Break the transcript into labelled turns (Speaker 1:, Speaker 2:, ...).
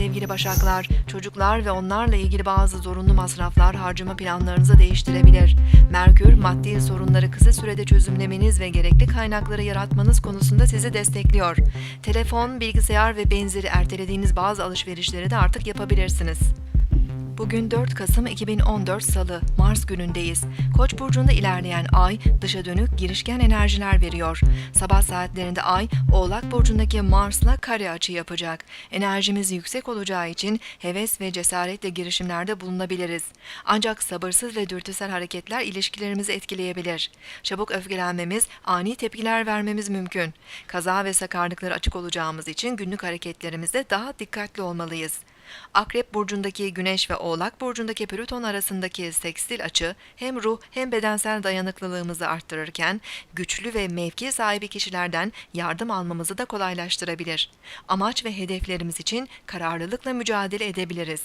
Speaker 1: Sevgili Başaklar, çocuklar ve onlarla ilgili bazı zorunlu masraflar harcama planlarınızı değiştirebilir. Merkür, maddi sorunları kısa sürede çözümlemeniz ve gerekli kaynakları yaratmanız konusunda sizi destekliyor. Telefon, bilgisayar ve benzeri ertelediğiniz bazı alışverişleri de artık yapabilirsiniz. Bugün 4 Kasım 2014 Salı, Mars günündeyiz. Koç burcunda ilerleyen ay dışa dönük girişken enerjiler veriyor. Sabah saatlerinde ay Oğlak burcundaki Mars'la kare açı yapacak. Enerjimiz yüksek olacağı için heves ve cesaretle girişimlerde bulunabiliriz. Ancak sabırsız ve dürtüsel hareketler ilişkilerimizi etkileyebilir. Çabuk öfkelenmemiz, ani tepkiler vermemiz mümkün. Kaza ve sakarlıklara açık olacağımız için günlük hareketlerimizde daha dikkatli olmalıyız. Akrep burcundaki Güneş ve Oğlak burcundaki Plüton arasındaki sekstil açı hem ruh hem bedensel dayanıklılığımızı arttırırken güçlü ve mevki sahibi kişilerden yardım almamızı da kolaylaştırabilir. Amaç ve hedeflerimiz için kararlılıkla mücadele edebiliriz.